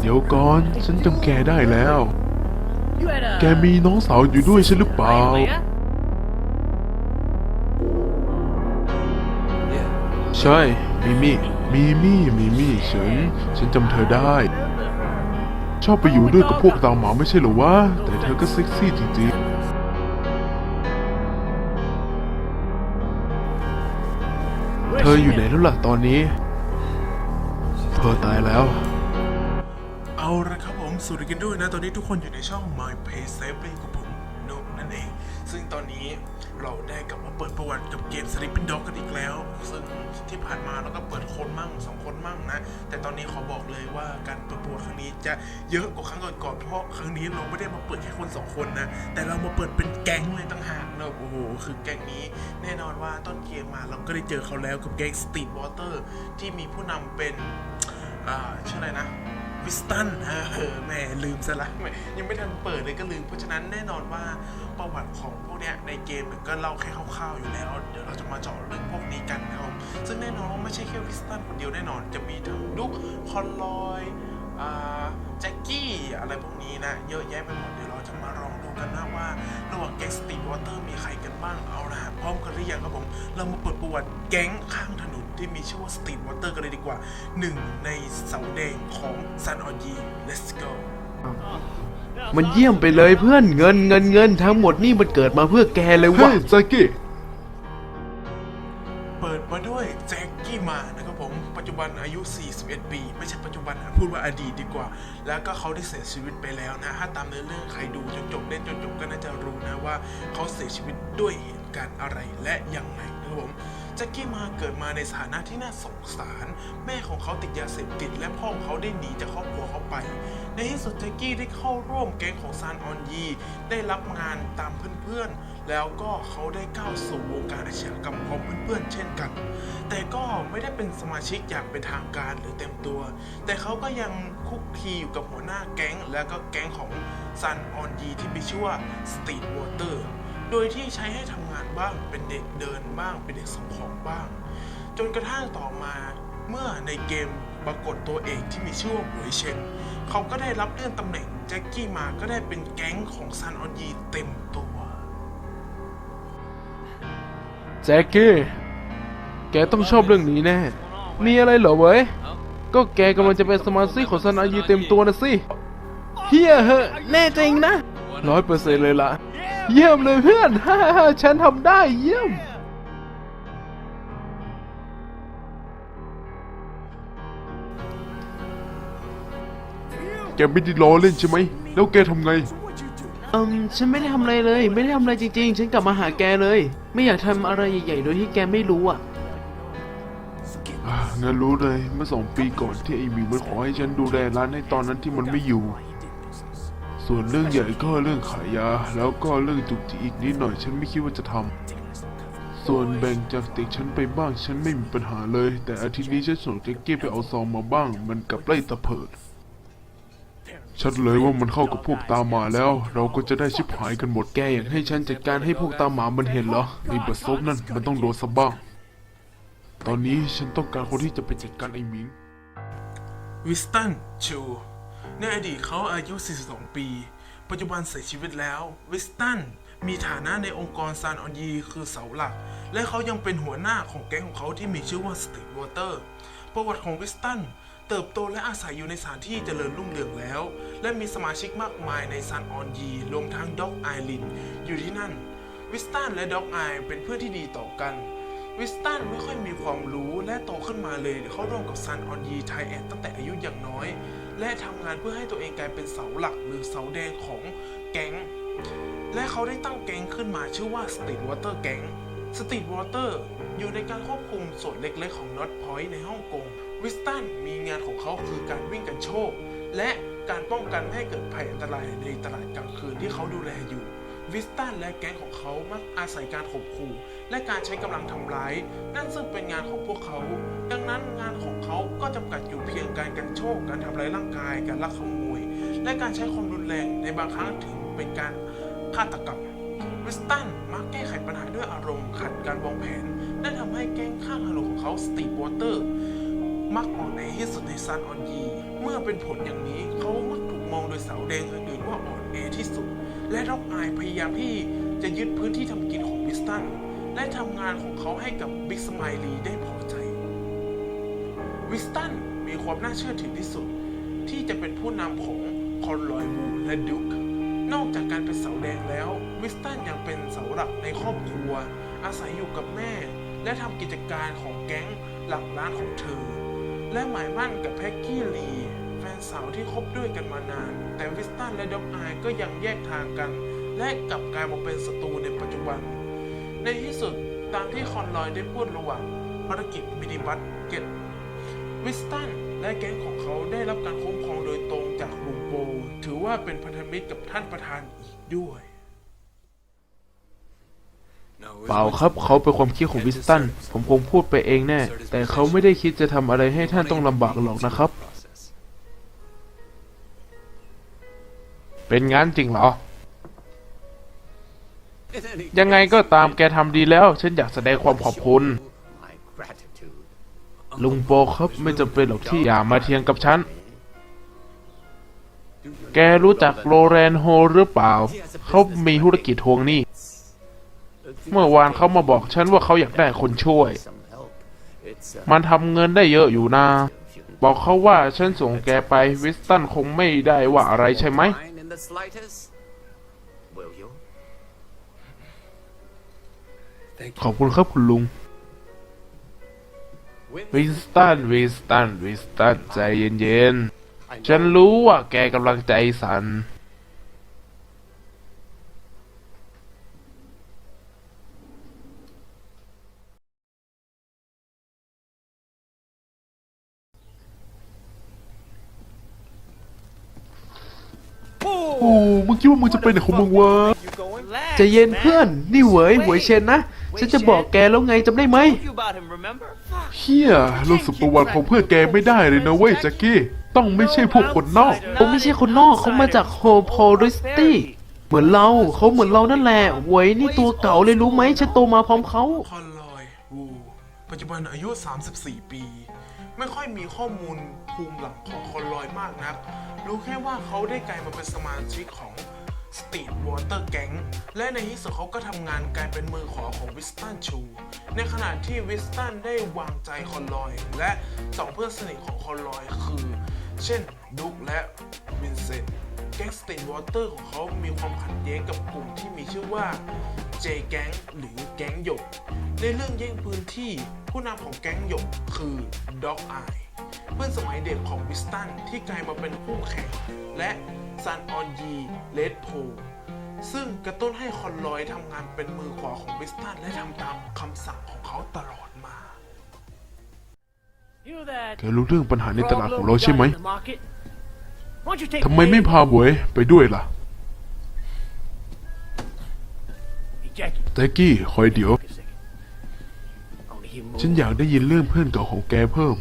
เดี๋ยวก่อน ฉันจำแกได้แล้ว แกมีน้องสาวอยู่ด้วยใช่หรือเปล่า ใช่ มิมี่ มิมี่ มิมี่ ฉัน ฉันจำเธอได้ ชอบไปอยู่ด้วยกับพวกตาหมาไม่ใช่หรอวะ แต่เธอก็เซ็กซี่จริงๆเธออยู่ไหนแล้วล่ะตอนนี้ เธอตายแล้ว เอาละครับผมสวัสดีกันด้วยนะ ตอนนี้ทุกคนอยู่ในช่อง My Play Safe กับผมนุกนั่นเอง ซึ่งตอนนี้เราได้กลับมาเปิดประวัติกับเกม Sleeping Dog กันอีกแล้ว ซึ่งที่ผ่านมาเราก็เปิดคนมั่งสองคนมั่งนะ แต่ตอนนี้ขอบอกเลยว่าการเปิดประวัติครั้งนี้จะเยอะกว่าครั้งก่อนๆเพราะครั้งนี้เราไม่ได้มาเปิดแค่คนสองคนนะ แต่เรามาเปิดเป็นแก๊งเลยต่างหากนะโอ้โหคือแก๊งนี้ แน่นอนว่าต้นเกมมาเราก็ได้เจอเขาแล้วกับแก๊ง Street Water ที่มีผู้นำเป็นอ่าชื่ออะไรนะ วิสตันเออแหม่ลืมซะละแม่ยังไม่ทันเปิดเลยก็ลืม เพราะฉะนั้นแน่นอนว่าประวัติของพวกเนี้ยในเกมมันก็เล่าแค่คร่าวๆอยู่แล้ว เดี๋ยวเราจะมาเจาะเรื่องพวกนี้กันนะครับซึ่งแน่นอนว่าไม่ใช่แค่วิสตันคนเดียวแน่นอน จะมีทั้งดุ๊กคอนลอยอ่าแจ็คกี้อะไรพวกนี้นะ เยอะแยะไปหมดเดี๋ยวเราจะมาลองดูกันนะว่าระหว่างแก๊สตีวอเตอร์มีใครกันบ้างเอาละพร้อมกัน รือยังครับผม เรามาเปิดประวัติแก๊งข้างถนนที่มีชื่อว่าสตี w วอเตอร์กันเลยดีกว่าหนึ่งในเสาแดงของซันออนยี let's go มันเยี่ยมไปเลยเพื่อนเงินเงินเงินทั้งหมดนี่มันเกิดมาเพื่อแกเลยเฮ้วะยแจ็คกี้เปิดมาด้วยแจ็คกี้มานะครับผม ปัจจุบันอายุ 41 ปี ไม่ใช่ปัจจุบันนะพูดว่าอดีตดีกว่า แล้วก็เขาได้เสียชีวิตไปแล้วนะ ถ้าตามเนื้อเรื่องใครดูจนจบเล่นจนจบก็น่าจะรู้นะว่าเขาเสียชีวิตด้วยเหตุ การอะไรและยังไงนะครับผมแจ็คกี้มาเกิดมาในสถานะที่น่าสงสาร แม่ของเขาติดยาเสพติด และพ่อของเขาได้หนีจากครอบครัวเขาไป ในที่สุดแจ็คกี้ได้เข้าร่วมแก๊งของซานออนยี ได้รับงานตามเพื่อนๆ แล้วก็เขาได้ก้าวสู่วงการอาชญากรรมพร้อมเพื่อนๆเช่นกัน แต่ก็ไม่ได้เป็นสมาชิกอย่างเป็นทางการหรือเต็มตัว แต่เขาก็ยังคุกคีอยู่กับหัวหน้าแก๊ง แล้วก็แก๊งของซันออนยีที่มีชื่อว่าสตี t วอเตอร์ โดยที่ใช้ให้ทำงานบ้าง เป็นเด็กเดินบ้าง เป็นเด็กส่งของบ้าง จนกระทั่งต่อมาเมื่อในเกมปรากฏตัวเอกที่มีชื่อว่าหวยเชนเขาก็ได้รับเลื่อนตำแหน่งแจ็คกี้มาก็ได้เป็นแก๊งของซันออนยีเต็มตัวแจ็คกี้แกต้องชอบเรื่องนี้แน่ มีอะไรเหรอเว้ย ก็แกกำลังจะเป็นสมาชิกของสนายีเต็มตัวนะสิเฮียเหอะแน่จริงนะร้อยเปอร์เซ็นต์เลยล่ะ เยี่ยมเลยเพื่อนฮ่าฮ่าฉันทำได้เยี่ยม แกไม่ได้ล้อเล่นใช่ไหม แล้วแกทำไง อืม ฉันไม่ได้ทำอะไรเลย ไม่ได้ทำอะไรจริง ๆ ฉันกลับมาหาแกเลย ไม่อยากทำอะไรใหญ่ๆ โดยที่แกไม่รู้อะอ่างั้นรู้เลยเมื่อสองปีก่อนที่ไอ้หมิวมันขอให้ฉันดูแลร้านในตอนนั้นที่มันไม่อยู่ ส่วนเรื่องใหญ่ก็เรื่องขายยา แล้วก็เรื่องจุกจิกอีกนิดหน่อยฉันไม่คิดว่าจะทำส่วนแบ่งจากติ๊กฉันไปบ้างฉันไม่มีปัญหาเลย แต่อาทิตย์นี้ฉันส่งแจ็คเก้ไปเอาซองมาบ้าง มันกลับไล่ตะเพิด ชัดเลยว่ามันเข้ากับพวกตาหมาแล้ว เราก็จะได้ชิบหายกันหมดแกอยากให้ฉันจัดการให้พวกตาหมามันเห็นเหรอไอ้บัดซบนั่นมันต้องโดนซะบ้าง ตอนนี้ฉันต้องการคนที่จะไปจัดการไอ้หมิงวิสตันชู ในอดีตเขาอายุ 42 ปี ปัจจุบันเสียชีวิตแล้ว วิสตันมีฐานะในองค์กรซานออนยีคือเสาหลัก และเขายังเป็นหัวหน้าของแก๊งของเขาที่มีชื่อว่าสตีวอเตอร์ ประวัติของวิสตันเติบโตและอาศัยอยู่ในสถานที่เจริญรุ่งเรืองแล้ว และมีสมาชิกมากมายในซานออนยีรวมทั้งด็อกไอรินอยู่ที่นั่น วิสตันและด็อกไอเป็นเพื่อนที่ดีต่อกัน วิสตันไม่ค่อยมีความรู้และโตขึ้นมาเลยเข้าร่วมกับซันออนยีไทแอนตั้งแต่อายุยังน้อย และทำงานเพื่อให้ตัวเองกลายเป็นเสาหลักหรือเสาแดงของแก๊ง และเขาได้ตั้งแก๊งขึ้นมาชื่อว่า Street Water Gang Street Water อยู่ในการควบคุมส่วนเล็กๆของ North Point ในฮ่องกง วิสตันมีงานของเขาคือการวิ่งกันโชค และการป้องกันไม่ให้เกิดภัยอันตรายในตลาดกลางคืนที่เขาดูแลอยู่ วิสตันและแก๊งของเขามักอาศัยการข่มขู่และการใช้กำลังทำร้าย นั่นซึ่งเป็นงานของพวกเขา ดังนั้นงานของเขาก็จำกัดอยู่เพียงการกันโชค การทำร้ายร่างกาย การลักขโมย และการใช้ความรุนแรงในบางครั้งถึงเป็นการฆาตกรรม วิสตันมักแก้ไขปัญหาด้วยอารมณ์ขัดการวางแผน และทำให้แก๊งข้างถนนของเขาสตี w วอเตอร์มักอ่อนแอที่สุดในซันออนยี เมื่อเป็นผลอย่างนี้เขามักถูกมองโดยสาวแดงอื่นๆว่าอ่อนแอที่สุด และร็อกอายพยายามที่จะยึดพื้นที่ทำกินของวิสตัน และทำงานของเขาให้กับบิ๊กสไมลีได้พอใจ วิสตันมีความน่าเชื่อถือที่สุด ที่จะเป็นผู้นำของคอนลอยวูและดุกนอกจากการเป็นเสาแดงแล้ว วิสตันยังเป็นเสาหลักในครอบครัว อาศัยอยู่กับแม่ และทำกิจการของแก๊งหลักล้านของเธอ และหมายมั่นกับแพ็กกี้ลี นสาวที่คบด้วยกันมานาน แต่วิสตันและด็อกอายก็ยังแยกทางกัน และกลับกลายมาเป็นศัตรูในปัจจุบัน ในที่สุดตามที่คอนลอยได้พูดระหว่างภารกิจมินิบัสเก็ตวิสตันและแก๊งของเขาได้รับการคุ้มครองโดยตรงจากลุงโปถือว่าเป็นพันธมิตรกับท่านประธานอีกด้วยเปล่าครับเขาเป็นความคิดของวิสตัน ผมคงพูดไปเองแน่ แต่เขาไม่ได้คิดจะทำอะไรให้ท่านต้องลำบากหรอกนะครับ เป็นงั้นจริงเหรอ ยังไงก็ตามแกทำดีแล้ว ฉันอยากแสดงความขอบคุณ ลุงโปครับไม่จำเป็นหรอกที่อย่ามาเทียงกับฉัน แกรู้จักโลเรนโฮหรือเปล่า เขามีธุรกิจทวงหนี้ เมื่อวานเขามาบอกฉันว่าเขาอยากได้คนช่วย มันทำเงินได้เยอะอยู่นะ บอกเขาว่าฉันส่งแกไปวิสตันคงไม่ได้ว่าอะไรใช่ไหม ขอบคุณครับคุณลุง วิสตัน วิสตัน วิสตัน ใจเย็นๆ ฉันรู้ว่าแกกำลังใจสั่น โอ้มึงคิดว่ามึงจะไปไหนของมึงวะใจเย็นเพื่อน นี่เหวยเหวยเชนนะ ฉันจะบอกแกแล้วไงจำได้ไหม you about him, remember? เฮียรู้สึกประวัติของเพื่อนแกไม่ได้เลยนะเว้ยแจ็คกี้ ต้องไม่ใช่พวกคนนอกเขาไม่ใช่คนนอกเขามาจากโฮโพลิสตี้เหมือนเราเขาเหมือนเรานั่นแหละเหวยนี่ตัวเก่าเลยรู้ไหมฉันโตมาพร้อมเขาคอนลอยวูปัจจุบันอายุ 34 ปี ไม่ค่อยมีข้อมูล ภูมิหลังของคอนลอยมากนัก รู้แค่ว่าเขาได้กลายมาเป็นสมาชิกของสตี t วอเตอร์แก๊งและในที่สุดเขาก็ทำงานกลายเป็นมือขวาของวิสตันชู ในขณะที่วิสตันได้วางใจคอนลอย และสองเพื่อนสนิทของคอนลอยคือ เช่นดุกและวินเซนต์แก๊งสตีนวอเตอร์ของเขามีความขัดแย้งกับกลุ่มที่มีชื่อว่าเจแก๊งหรือแก๊งหยก ในเรื่องแย่งพื้นที่ผู้นำของแก๊งหยกคือด็อกไอ เพื่อนสมัยเด็กของวิสตันที่กลายมาเป็นคู่แข่ง และซันออนยีเลดโพซึ่งกระตุ้นให้คอนลอยทำงานเป็นมือขวาของวิสตันและทำตามคำสั่งของเขาตลอดมา You that แกรู้เรื่องปัญหาในตลาดของเราใช่ไหม guy in the market? Why don't you take ทำไมไม่พาบวยไปด้วยล่ะ Hey, Jackie, แจ็คกี้คอยเดี๋ยว wait a second. I wanna hear more. ฉันอยากได้ยินเรื่องเพื่อนเก่าของแกเพิ่ม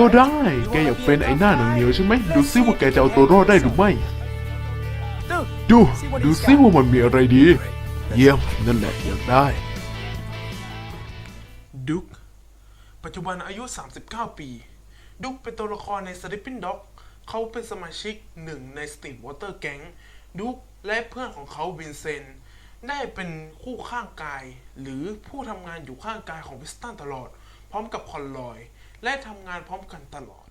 ก็ได้ แกอยากเป็นไอ้หน้าหนังเหนียวใช่ไหม ดูซิว่าแกจะเอาตัวรอดได้หรือไม่ ดู ดูซิว่ามันมีอะไรดี เยี่ยม นั่นแหละอยากได้ ดุก ปัจจุบันอายุ 39 ปี ดุกเป็นตัวละครใน Sleeping Dog เขาเป็นสมาชิกหนึ่งใน Steve Water Gang ดุกและเพื่อนของเขาวินเซนต์ได้เป็นคู่ข้างกาย หรือผู้ทำงานอยู่ข้างกายของวิสตันตลอด พร้อมกับคอนลอย และทำงานพร้อมกันตลอด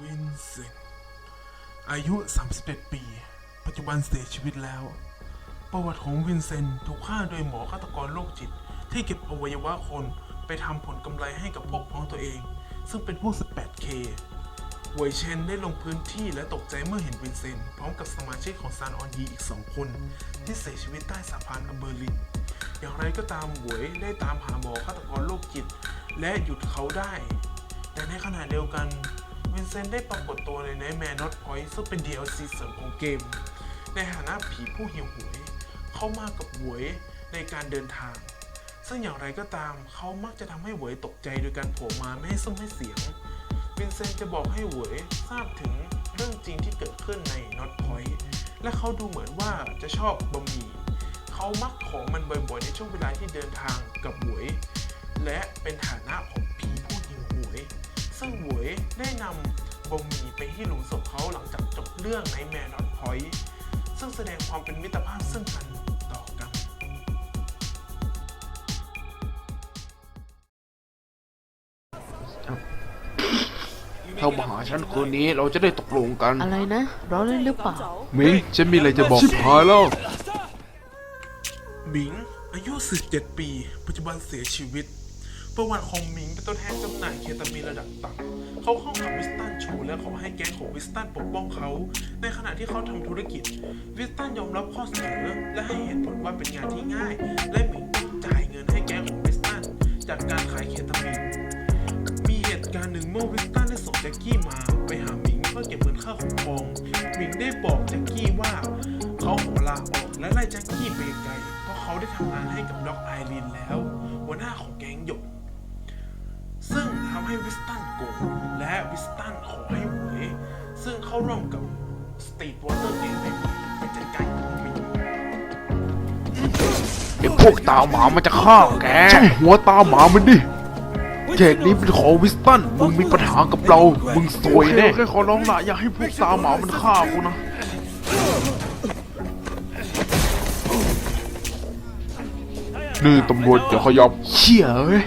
วินเซนต์อายุ 31 ปี ปัจจุบันเสียชีวิตแล้ว ประวัติของวินเซนต์ถูกฆ่าโดยหมอฆาตกรโรคจิต ที่เก็บอวัยวะคนไปทำผลกำไรให้กับพวกพ้องตัวเอง ซึ่งเป็นพวก 18K เวยเชนได้ลงพื้นที่และตกใจเมื่อเห็นวินเซนต์พร้อมกับสมาชิกของซานออนยีอีกสองคน ที่เสียชีวิตใต้สะพานอเบอร์ลิน อย่างไรก็ตามหวยได้ตามหาหมอฆาตกรโรคจิต และหยุดเขาได้ แต่ในขณะเดียวกันวินเซนต์ได้ปรากฏตัวใน Nightmare Not Point ซึ่งเป็น DLC เสริมของเกม ในฐานะผีผู้หิวหวย เข้ามากับหวยในการเดินทาง ซึ่งอย่างไรก็ตามเขามักจะทำให้หวยตกใจโดยการโผล่มาไม่ให้ซุ้มให้เสียงวินเซนต์จะบอกให้หวยทราบถึงเรื่องจริงที่เกิดขึ้นใน Not Point และเขาดูเหมือนว่าจะชอบบะหมี่ เขาเขามักขอมันบ่อยๆ ในช่วงเวลาที่เดินทางกับหวย และเป็นฐานะของผีผู้หิวหวย ซึ่งหวยได้นำบะหมี่ไปที่หลุมศพเขาหลังจากจบเรื่องในแมนอตพอยต์ซึ่งแสดงความเป็นมิตรภาพซึ่งกันต่อกันถ้ามาหาฉันคืนนี้เราจะได้ตกลงกัน อะไรนะร้อนเล่นหรือเปล่า มิงฉันมีอะไรจะบอกชิบหายแล้ว หมิง อายุ 17 ปี ปัจจุบันเสียชีวิต ประวัติของหมิงเป็นตัวแทนจำหน่ายเคตามีนระดับต่ำเขาเข้ากับวิสตันโชว์และขอให้แก๊งของวิสตันปกป้องเขา ในขณะที่เขาทำธุรกิจ วิสตันยอมรับข้อเสนอและให้เหตุผลว่าเป็นงานที่ง่าย และหมิงจ่ายเงินให้แก๊งของวิสตันจากการขายเคตามีนมีเหตุการณ์หนึ่งเมื่อวิสตันได้ส่งแจ็คกี้มาไปหาหมิงเพื่อเก็บเงินค่าคุ้มคองหมิงได้บอกแจ็คกี้ว่าเขาขอลาออกและไล่แจ็คกี้ไปไกล เพราะเขาได้ทำงานให้กับด็อกไอรีนแล้ว หัวหน้าของแก๊งหยก ซึ่งทำให้วิสตันโกรธและวิสตันขอให้หวยซึ่งเข้าร่วมกับสตรีทวอเตอร์เกมไปจัดการกับหมิงไอ้พวกตาหมามันจะฆ่าแกใช่หัวตาหมามันดิเขตนี้เป็นของวิสตัน มึงมีปัญหากับเรา มึงซวยแน่แค่ขอร้องละอย่าให้พวกตาหมามันฆ่ากูนะ นี่ตำรวจอย่าขยับเชี่ยเอ้ย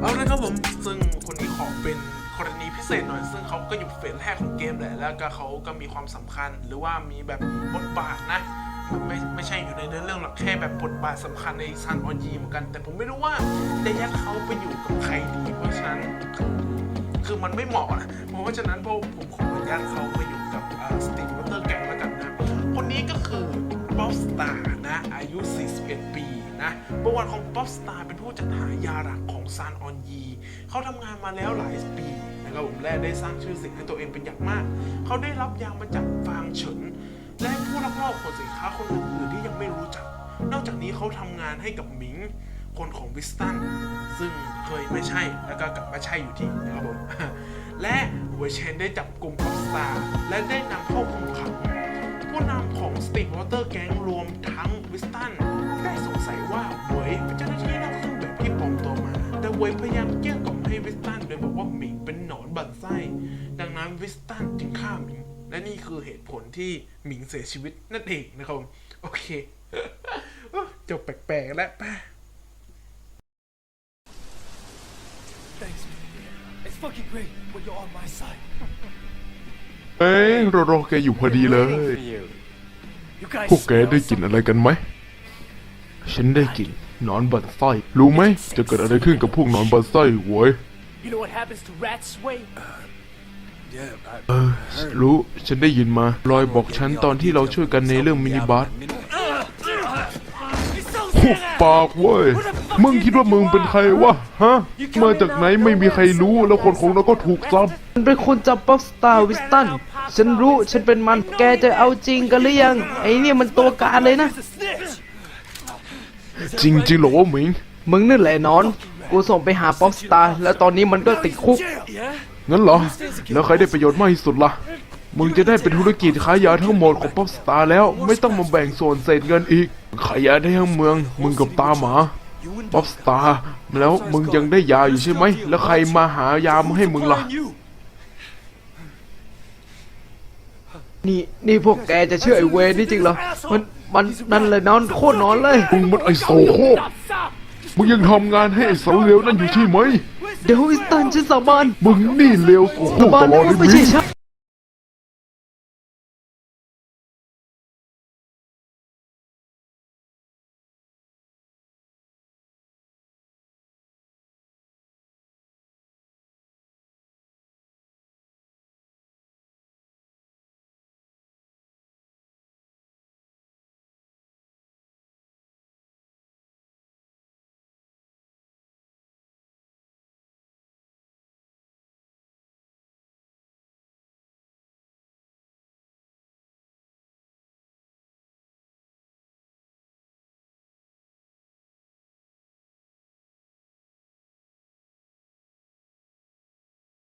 เอาละครับผม ซึ่งคนนี้ขอเป็นกรณีพิเศษหน่อย ซึ่งเขาก็อยู่เฟสแรกของเกมแหละ แล้วก็เขาก็มีความสำคัญหรือว่ามีแบบบทบาทนะ ไม่ไม่ใช่อยู่ในเนื้อเรื่องหรอกแค่แบบบทบาทสำคัญในซันออนยีเหมือนกัน แต่ผมไม่รู้ว่าจะยัดเขาไปอยู่กับใครดีเพราะฉะนั้นคือมันไม่เหมาะนะเพราะฉะนั้นพวกผมขออนุญาตเขาไปอยู่กับสตีฟวอเตอร์แกงแล้วกันนะคนนี้ก็คือป๊อปสตาร์นะอายุ 41 ปีนะประวัติของป๊อปสตาร์เป็นผู้จัดหายาหลักของซานออนยีเขาทำงานมาแล้วหลายปีนะครับผมและได้สร้างชื่อเสียงให้ตัวเองเป็นอย่างมาก เขาได้รับยามาจากฟางเฉิน และผู้รับมอบขนสินค้าคนอื่นๆที่ยังไม่รู้จัก นอกจากนี้เขาทำงานให้กับหมิงคนของวิสตัน ซึ่งเคยไม่ใช่แล้วก็กลับมาใช่อยู่ที่นะครับผมและเวเชนได้จับกลุ่มป๊อปสตาร์และได้นำเข้าคุมขังผู้นำของสตี w วอเตอร์แก๊งรวมทั้งวิสตัน ได้สงสัยว่าเวยเป็นเจ้าหน้าที่นอกเครื่องแบบที่ปลอมตัวมา แต่เวยพยายามเกลี้ยกล่อมให้วิสตันโดยบอกว่าหมิงเป็นหนอนบั่นไส้ดังนั้นวิสตันจึงฆ่าหมิง และนี่คือเหตุผลที่หมิงเสียชีวิตนั่นเองนะครับผมโอเคจบแปลกๆแล้วไป้า Thanks. It's fucking great when you're on my side. เอ้ยเรารอแกอยู่พอดีเลย You guys พวกแกได้กลิ่นอะไรกันไหม ฉันได้กลิ่นหนอนบันไส้รู้ไหม จะเกิดอะไรขึ้นกับพวกหนอนบันไส้หวย You know what happens to rats, Sway? รู้ ฉันได้ยินมารอยบอกฉันตอนที่เราช่วยกันในเรื่องมินิบัส It's so หุบปากเว้ย มึงคิดว่ามึงเป็นใครวะ ฮะ มาจากไหนไม่มีใครรู้ แล้วคนของเราก็ถูกซ้ำมันเป็นคนจับป๊อปสตาร์วิสตัน ฉันรู้ ฉันเป็นมัน แกจะเอาจริงกันหรือยัง ไอ้เนี่ยมันตัวการเลยนะ a snitch. จริงๆเหรอวะหมิง มึงนั่นแหละนอน กูส่งไปหาป๊อปสตาร์ แล้วตอนนี้มันก็ติดคุก Yeah? งั้นเหรอ แล้วใครได้ประโยชน์มากที่สุดล่ะ มึงจะได้เป็นธุรกิจขายยาทั้งหมดของป๊อปสตาร์แล้ว ไม่ต้องมาแบ่งส่วนเศษเงินอีก ขายยาได้ทั้งเมือง มึงกับตาหมาป๊อปสตาร์แล้วมึงยังได้ยาอยู่ใช่ไหม แล้วใครมาหายามาให้มึงล่ะ You. นี่นี่พวกแกจะเชื่อไอ้เวรนี่จริงเหรอ มันมันนั่นเลยนอนโคตรนอนเลย มึงมันไอโซโครก Stop, stop. มึงยังทำงานให้ไอสันเลวนั่นอยู่ใช่ไหม เดี๋ยววิสตันฉันสาบานมึงนี่เลวโซโครสากบาตนลอนะดเลว่ายไม่มิใช่งฉัน